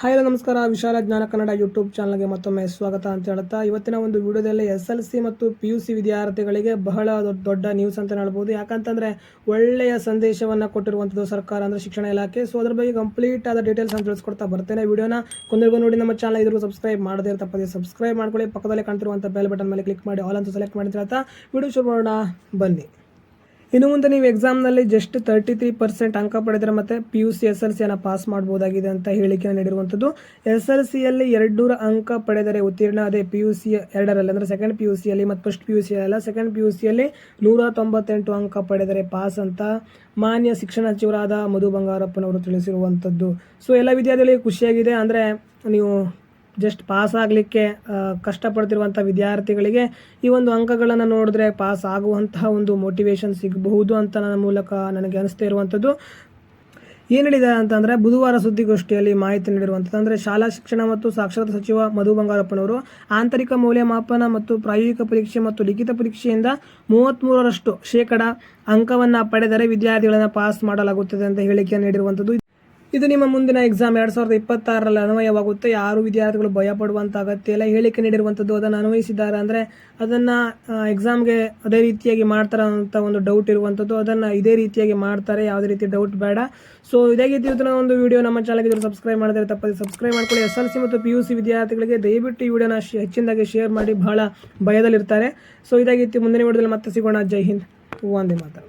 Hi ಎಲ್ಲ, ನಮಸ್ಕಾರ. ವಿಶಾಲ ಜ್ಞಾನ ಕನ್ನಡ ಯೂಟ್ಯೂಬ್ ಚಾನಲ್ಗೆ ಮತ್ತೊಮ್ಮೆ ಸ್ವಾಗತ ಅಂತ ಹೇಳ್ತಾ ಇವತ್ತಿನ ಒಂದು ವಿಡಿಯೋದಲ್ಲಿ ಎಸ್ ಎಲ್ ಸಿ ಮತ್ತು ಪಿ ಯು ಸಿ ವಿದ್ಯಾರ್ಥಿಗಳಿಗೆ ಬಹಳ ದೊಡ್ಡ ನ್ಯೂಸ್ ಅಂತ ಹೇಳ್ಬೋದು. ಯಾಕಂತಂದರೆ ಒಳ್ಳೆಯ ಸಂದೇಶವನ್ನು ಕೊಟ್ಟಿರುವಂಥದ್ದು ಸರ್ಕಾರ ಅಂದರೆ ಶಿಕ್ಷಣ ಇಲಾಖೆ. ಸೊ ಅದ್ರ ಬಗ್ಗೆ ಕಂಪ್ಲೀಟ್ ಆದ ಡೀಟೇಲ್ಸ್ ಅಂತ ತಿಳಿಸ್ಕೊಡ್ತಾ ಬರ್ತೇನೆ ವಿಡಿಯೋನ. ಕುಂದಿರ್ಗೋ ನೋಡಿ ನಮ್ಮ ಚಾನಲ್ ಇದ್ರೂ ಸಬ್ಸ್ಕ್ರೈಬ್ ಮಾಡದೇ ತಪ್ಪದೆ ಸಬ್ಸ್ಕ್ರೈಬ್ ಮಾಡ್ಕೊಳ್ಳಿ. ಪಕ್ಕದಲ್ಲಿ ಕಾಣ್ತಿರುವಂಥ ಬೆಲ್ ಬಟನ್ ಮೇಲೆ ಕ್ಲಿಕ್ ಮಾಡಿ ಆಲ್ ಅಂತ ಸೆಲೆಕ್ಟ್ ಮಾಡಿ ಹೇಳ್ತಾ, ವಿಡಿಯೋ ಶುರು ಮಾಡೋಣ. ಬನ್ನಿ. ಇನ್ನು ಮುಂದೆ ನೀವು ಎಕ್ಸಾಮ್ನಲ್ಲಿ ಜಸ್ಟ್ ತರ್ಟಿ ತ್ರೀ ಪರ್ಸೆಂಟ್ ಅಂಕ ಪಡೆದರೆ ಮತ್ತೆ P U C S L ಸಿಯನ್ನು pass ಮಾಡ್ಬೋದಾಗಿದೆ ಅಂತ ಹೇಳಿಕೆ ನೀಡಿರುವಂಥದ್ದು. ಎಸ್ ಎಲ್ ಸಿಯಲ್ಲಿ ಎರಡುನೂರ ಅಂಕ ಪಡೆದರೆ ಉತ್ತೀರ್ಣ ಅದೇ ಪಿ ಯು ಸಿ ಎರಡರಲ್ಲಿ, ಅಂದರೆ ಸೆಕೆಂಡ್ ಪಿ ಯು ಸಿಯಲ್ಲಿ ಮತ್ತು ಫಸ್ಟ್ ಪಿ ಯು ಸಿ ಅಲ್ಲ ಸೆಕೆಂಡ್ ಪಿ ಯು ಸಿಯಲ್ಲಿ ನೂರ ತೊಂಬತ್ತೆಂಟು ಅಂಕ ಪಡೆದರೆ ಪಾಸ್ ಅಂತ ಮಾನ್ಯ ಶಿಕ್ಷಣ ಸಚಿವರಾದ ಮಧು ಬಂಗಾರಪ್ಪನವರು ತಿಳಿಸಿರುವಂಥದ್ದು. ಸೊ ಎಲ್ಲ ವಿದ್ಯಾರ್ಥಿಗಳಿಗೆ ಖುಷಿಯಾಗಿದೆ. ಅಂದರೆ ನೀವು ಜಸ್ಟ್ ಪಾಸ್ ಆಗಲಿಕ್ಕೆ ಕಷ್ಟಪಡ್ತಿರುವಂಥ ವಿದ್ಯಾರ್ಥಿಗಳಿಗೆ ಈ ಒಂದು ಅಂಕಗಳನ್ನು ನೋಡಿದ್ರೆ ಪಾಸ್ ಆಗುವಂತಹ ಒಂದು ಮೋಟಿವೇಶನ್ ಸಿಗಬಹುದು ಅಂತ ನನ್ನ ಮೂಲಕ ನನಗೆ ಅನಿಸ್ತಾ ಇರುವಂಥದ್ದು. ಏನು ಹೇಳಿದ್ದಾರೆ ಅಂತಂದರೆ, ಬುಧವಾರ ಸುದ್ದಿಗೋಷ್ಠಿಯಲ್ಲಿ ಮಾಹಿತಿ ನೀಡಿರುವಂಥದ್ದು. ಅಂದರೆ ಶಾಲಾ ಶಿಕ್ಷಣ ಮತ್ತು ಸಾಕ್ಷರತಾ ಸಚಿವ ಮಧು ಬಂಗಾರಪ್ಪನವರು ಆಂತರಿಕ ಮೌಲ್ಯಮಾಪನ ಮತ್ತು ಪ್ರಾಯೋಗಿಕ ಪರೀಕ್ಷೆ ಮತ್ತು ಲಿಖಿತ ಪರೀಕ್ಷೆಯಿಂದ ಮೂವತ್ತ್ಮೂರರಷ್ಟು ಶೇಕಡ ಅಂಕವನ್ನು ಪಡೆದರೆ ವಿದ್ಯಾರ್ಥಿಗಳನ್ನು ಪಾಸ್ ಮಾಡಲಾಗುತ್ತದೆ ಅಂತ ಹೇಳಿಕೆ ನೀಡಿರುವಂಥದ್ದು. ಇದು ನಿಮ್ಮ ಮುಂದಿನ ಎಕ್ಸಾಮ್ ಎರಡು ಸಾವಿರದ ಇಪ್ಪತ್ತಾರರಲ್ಲಿ ಅನ್ವಯವಾಗುತ್ತೆ. ಯಾರು ವಿದ್ಯಾರ್ಥಿಗಳು ಭಯ ಪಡುವಂಥ ಅಗತ್ಯ ಇಲ್ಲ. ಹೇಳಿಕೆ ನೀಡಿರುವಂಥದ್ದು ಅದನ್ನು ಅನ್ವಯಿಸಿದ್ದಾರೆ ಅಂದರೆ ಅದನ್ನು ಎಕ್ಸಾಮ್ಗೆ ಅದೇ ರೀತಿಯಾಗಿ ಮಾಡ್ತಾರೆ ಅಂತ ಒಂದು ಡೌಟ್ ಇರುವಂಥದ್ದು ಅದನ್ನು ಇದೇ ರೀತಿಯಾಗಿ ಮಾಡ್ತಾರೆ. ಯಾವುದೇ ರೀತಿ ಡೌಟ್ ಬೇಡ. ಸೊ ಇದಾಗಿತ್ತು ಇವತ್ತಿನ ಒಂದು ವಿಡಿಯೋ ನಮ್ಮ ಚಾನಲ್ಗೆ ಸಬ್ಸ್ಕ್ರೈಬ್ ಮಾಡಿದ್ರೆ ತಪ್ಪದೆ ಸಬ್ಸ್ಕ್ರೈಬ್ ಮಾಡ್ಕೊಳ್ಳಿ. ಎಸ್ ಎಲ್ ಸಿ ಮತ್ತು ಪಿ ಯು ಸಿ ವಿದ್ಯಾರ್ಥಿಗಳಿಗೆ ದಯವಿಟ್ಟು ಈ ವಿಡಿಯೋನ ಹೆಚ್ಚಿನದಾಗಿ ಶೇರ್ ಮಾಡಿ. ಬಹಳ ಭಯದಲ್ಲಿರ್ತಾರೆ. ಸೊ ಇದಾಗಿತ್ತು ಮುಂದಿನ ವಿಡಿಯೋದಲ್ಲಿ ಮತ್ತೆ ಸಿಗೋಣ. ಜೈ ಹಿಂದ್. ಒಂದೇ ಮಾತರಂ.